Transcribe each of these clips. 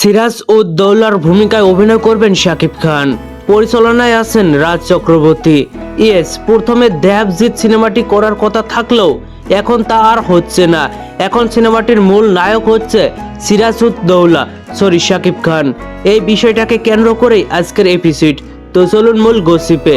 সিরাজ উদ্দৌলার ভূমিকায় অভিনয় করবেন শাকিব খান। পরিচালনায় আছেন রাজ চক্রবর্তী। ইয়েস, প্রথমে দেবজিৎ সিনেমাটি করার কথা থাকলেও এখন তা আর হচ্ছে না। এখন সিনেমাটির মূল নায়ক হচ্ছে সিরাজ উদ্দৌলা সরি, শাকিব খান। এই বিষয়টাকে কেন্দ্র করেই আজকের এপিসোড তো চলুন মূল গসিপে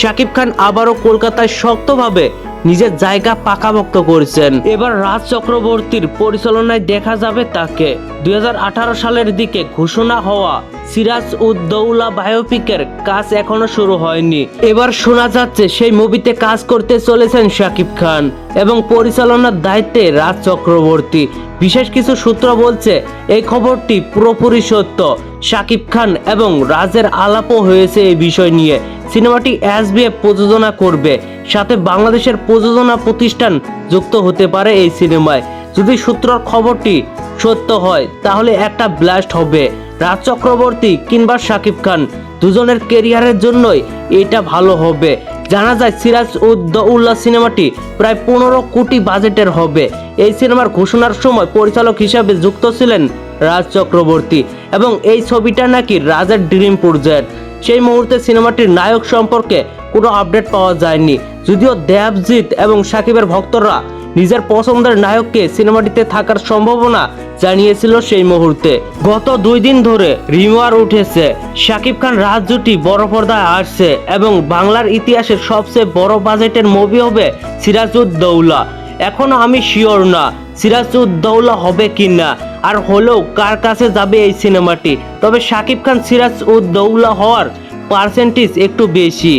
শাকিব খান আবারও কলকাতায় শক্তভাবে নিজের জায়গা পাকাভক্ত করেছেন। এবার রাজ চক্রবর্তীর পরিচালনায় দেখা যাবে তাকে। দুই হাজার আঠারো সালের দিকে ঘোষণা হওয়া সিরাজ উদ্দৌলা বায়োপিকের কাজ এখনও শুরু হয়নি। এবার শোনা যাচ্ছে সেই মুভিতে কাজ করতে চলেছেন শাকিব খান এবং পরিচালনার দায়িত্বে রাজ চক্রবর্তী। বিশেষ কিছু সূত্র বলছে, এই খবরটি পুরোপুরি সত্য। শাকিব খান এবং রাজের আলাপও হয়েছে এই বিষয় নিয়ে। সিনেমাটি এসবিএফ প্রযোজনা করবে। সাথে বাংলাদেশের প্রযোজনা প্রতিষ্ঠান যুক্ত হতে পারে এই সিনেমায়। যদি সূত্রর খবরটি সত্য হয়, তাহলে একটা ব্লাস্ট হবে। রাজ চক্রবর্তী কিংবা শাকিব খান দুজনের কেরিয়ারের জন্যই এটা ভালো হবে। জানা যায়, সিরাজ উদ্দৌল্লা সিনেমাটি প্রায় পনেরো কোটি বাজেটের হবে। এই সিনেমার ঘোষণার সময় পরিচালক হিসাবে যুক্ত ছিলেন রাজ চক্রবর্তী এবং এই ছবিটা নাকি রাজের ড্রিম প্রজেক্ট সেই মুহূর্তে সিনেমাটির নায়ক সম্পর্কে কোনো আপডেট পাওয়া যায়নি। যদিও দেবজিৎ এবং সাকিবের ভক্তরা নিজের পছন্দের নায়ককে সিনেমাটিতে থাকার সম্ভাবনা জানিয়েছিল সেই মুহূর্তে। গত দুই দিন ধরে রিমার উঠেছে। শাকিব খান রাজ জুটি বড় পর্দায় আসছে এবং বাংলার ইতিহাসের সবচেয়ে বড় বাজেটের মুভি হবে সিরাজউদ্দৌলা। এখনও আমি শিওর না। সিরাজউদ্দৌলা হবে কিনা আর হলেও কার কাছে যাবে এই সিনেমাটি? তবে শাকিব খান সিরাজউদ্দৌলা হওয়ার পার্সেন্টেজ একটু বেশি।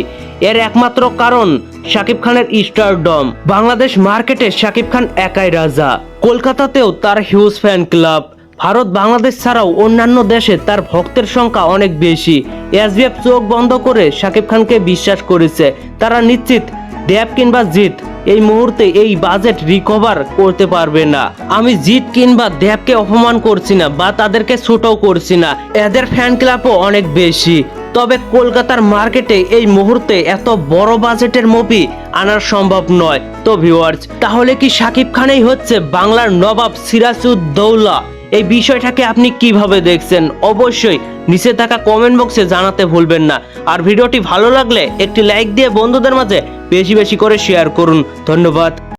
এর একমাত্র কারণ শাকিব খানের স্টারডম। বাংলাদেশ মার্কেটে শাকিব খান একাই রাজা। কলকাতাতেও তার huge fan club. Bharat Bangladesh ছাড়াও অন্যান্য দেশে তার ভক্তের সংখ্যা অনেক বেশি। এসবিএফ চোখ বন্ধ করে শাকিব খানকে বিশ্বাস করেছে। তারা নিশ্চিত দেব কিংবা জিত এই মুহূর্তে এই বাজেট রিকভার করতে পারবে না। আমি জিত কিংবা দেবকে অপমান করছি না বা তাদেরকে ছোটও করছি না। এদের ফ্যান ক্লাবও অনেক বেশি। তবে কলকাতার মার্কেটে এই মুহূর্তে এত বড় বাজেটের মুভি আনার সম্ভব নয়। তো ভিউয়ার্স তাহলে কি শাকিব খানেই হচ্ছে বাংলার নবাব সিরাজউদ্দৌলা? এই বিষয়টাকে আপনি কীভাবে দেখছেন? অবশ্যই নিচে থাকা কমেন্ট বক্সে জানাতে ভুলবেন না। আর ভিডিওটি ভালো লাগলে একটি লাইক দিয়ে বন্ধুদের মাঝে বেশি বেশি করে শেয়ার করুন। ধন্যবাদ।